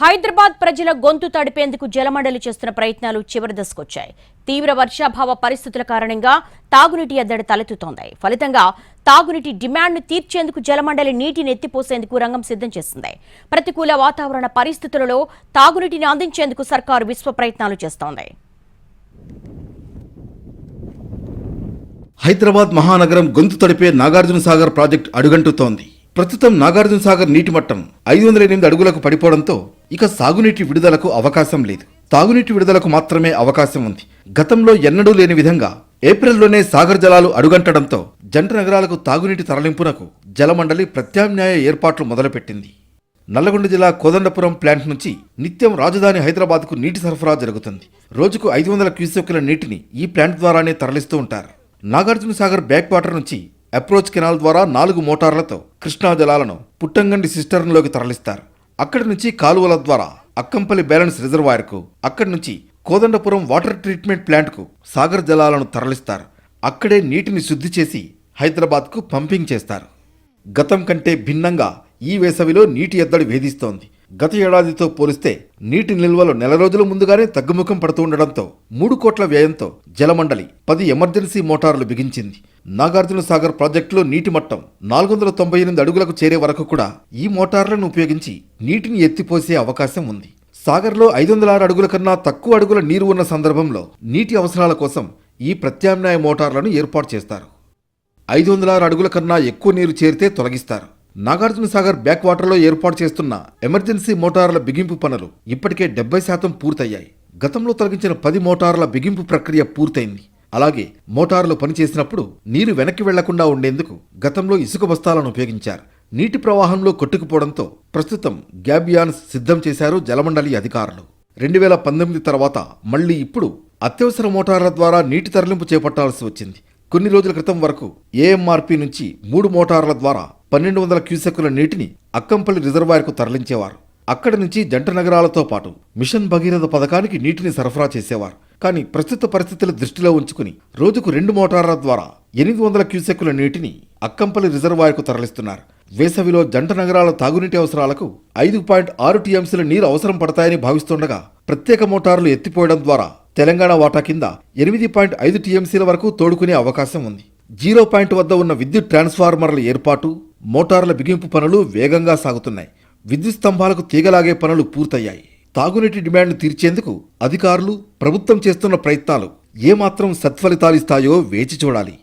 హైదరాబాద్ ప్రజల గొంతు తడిపేందుకు జలమండలి చేస్తున్న ప్రయత్నాలు చివరి దశకొచ్చాయి. తీవ్ర వర్షాభావ పరిస్థితుల కారణంగా తాగునీటి ఎద్దడి తలెత్తుతోంది. ఫలితంగా తాగునీటి డిమాండ్ను తీర్చేందుకు జలమండలి నీటిని ఎత్తిపోసేందుకు రంగం సిద్ధం చేసింది. ప్రతికూల వాతావరణ పరిస్థితులలో తాగునీటిని అందించేందుకు సర్కారు విశ్వ ప్రయత్నాలు చేస్తోంది. హైదరాబాద్ మహానగరం గొంతు తడిపే నాగార్జున సాగర్ ప్రాజెక్టు అడుగంటుతోంది. ప్రస్తుతం నాగార్జున సాగర్ నీటి మట్టం ఐదు వందల ఎనిమిది అడుగులకు పడిపోవడంతో ఇక సాగునీటి విడుదలకు అవకాశం లేదు. తాగునీటి విడుదలకు మాత్రమే అవకాశం ఉంది. గతంలో ఎన్నడూ లేని విధంగా ఏప్రిల్లోనే సాగర్ జలాలు అడుగంటడంతో జంట నగరాలకు తాగునీటి తరలింపునకు జలమండలి ప్రత్యామ్నాయ ఏర్పాట్లు మొదలుపెట్టింది. నల్లగొండ జిల్లా కోదండపురం ప్లాంట్ నుంచి నిత్యం రాజధాని హైదరాబాద్కు నీటి సరఫరా జరుగుతుంది. రోజుకు ఐదు వందల క్యూసెక్కుల నీటిని ఈ ప్లాంట్ ద్వారానే తరలిస్తూ ఉంటారు. నాగార్జున సాగర్ బ్యాక్ వాటర్ నుంచి అప్రోచ్ కెనాల్ ద్వారా నాలుగు మోటార్లతో కృష్ణా జలాలను పుట్టంగండి సిస్టర్న్లోకి తరలిస్తారు. అక్కడి నుంచి కాలువల ద్వారా అక్కంపల్లి బ్యాలెన్స్ రిజర్వాయర్కు అక్కడి నుంచి కోదండపురం వాటర్ ట్రీట్మెంట్ ప్లాంట్కు సాగర్ జలాలను తరలిస్తారు. అక్కడే నీటిని శుద్ధి చేసి హైదరాబాద్కు పంపింగ్ చేస్తారు. గతం కంటే భిన్నంగా ఈ వేసవిలో నీటి ఎద్దడి వేధిస్తోంది. గత ఏడాదితో పోలిస్తే నీటి నిల్వలు నెల రోజుల ముందుగానే తగ్గుముఖం పడుతూ ఉండడంతో మూడు కోట్ల వ్యయంతో జలమండలి పది ఎమర్జెన్సీ మోటార్లు బిగించింది. నాగార్జున సాగర్ ప్రాజెక్టులో నీటి మట్టం నాలుగు వందల తొంభై ఎనిమిది అడుగులకు చేరే వరకు కూడా ఈ మోటార్లను ఉపయోగించి నీటిని ఎత్తిపోసే అవకాశం ఉంది. సాగర్లో ఐదు వందల ఆరు అడుగుల కన్నా తక్కువ అడుగుల నీరు ఉన్న సందర్భంలో నీటి అవసరాల కోసం ఈ ప్రత్యామ్నాయ మోటార్లను ఏర్పాటు చేస్తారు. ఐదు వందల ఆరు అడుగుల కన్నా ఎక్కువ నీరు చేరితే తొలగిస్తారు. నాగార్జున సాగర్ బ్యాక్ వాటర్లో ఏర్పాటు చేస్తున్న ఎమర్జెన్సీ మోటార్ల బిగింపు పనులు ఇప్పటికే డెబ్బై శాతం పూర్తయ్యాయి. గతంలో తొలగించిన పది మోటార్ల బిగింపు ప్రక్రియ పూర్తయింది. అలాగే మోటార్లు పనిచేసినప్పుడు నీరు వెనక్కి వెళ్ళకుండా ఉండేందుకు గతంలో ఇసుక బస్తాలను ఉపయోగించారు. నీటి ప్రవాహంలో కొట్టుకుపోవడంతో ప్రస్తుతం గ్యాబియాన్స్ సిద్ధం చేశారు జలమండలి అధికారులు. రెండు వేల పంతొమ్మిది తర్వాత మళ్ళీ ఇప్పుడు అత్యవసర మోటార్ల ద్వారా నీటి తరలింపు చేపట్టాల్సి వచ్చింది. కొన్ని రోజుల క్రితం వరకు ఏఎంఆర్పి నుంచి మూడు మోటార్ల ద్వారా పన్నెండు వందల క్యూసెక్కుల నీటిని అక్కంపల్లి రిజర్వాయర్కు తరలించేవారు. అక్కడి నుంచి జంట నగరాలతో పాటు మిషన్ భగీరథ పథకానికి నీటిని సరఫరా చేసేవారు. కానీ ప్రస్తుత పరిస్థితుల దృష్టిలో ఉంచుకుని రోజుకు రెండు మోటార్ల ద్వారా ఎనిమిది వందల క్యూసెక్కుల నీటిని అక్కంపల్లి రిజర్వాయర్కు తరలిస్తున్నారు. వేసవిలో జంట నగరాల తాగునీటి అవసరాలకు ఐదు పాయింట్ ఆరు టీఎంసీల నీరు అవసరం పడతాయని భావిస్తుండగా ప్రత్యేక మోటార్లు ఎత్తిపోయడం ద్వారా తెలంగాణ వాటా కింద ఎనిమిది పాయింట్ ఐదు టీఎంసీల వరకు తోడుకునే అవకాశం ఉంది. జీరో పాయింట్ వద్ద ఉన్న విద్యుత్ ట్రాన్స్ఫార్మర్ల ఏర్పాటు మోటార్ల బిగింపు పనులు వేగంగా సాగుతున్నాయి. విద్యుత్ స్తంభాలకు తీగలాగే పనులు పూర్తయ్యాయి. తాగునీటి డిమాండ్ను తీర్చేందుకు అధికారులు ప్రభుత్వం చేస్తున్న ప్రయత్నాలు ఏమాత్రం సత్ఫలితాలిస్తాయో వేచి చూడాలి.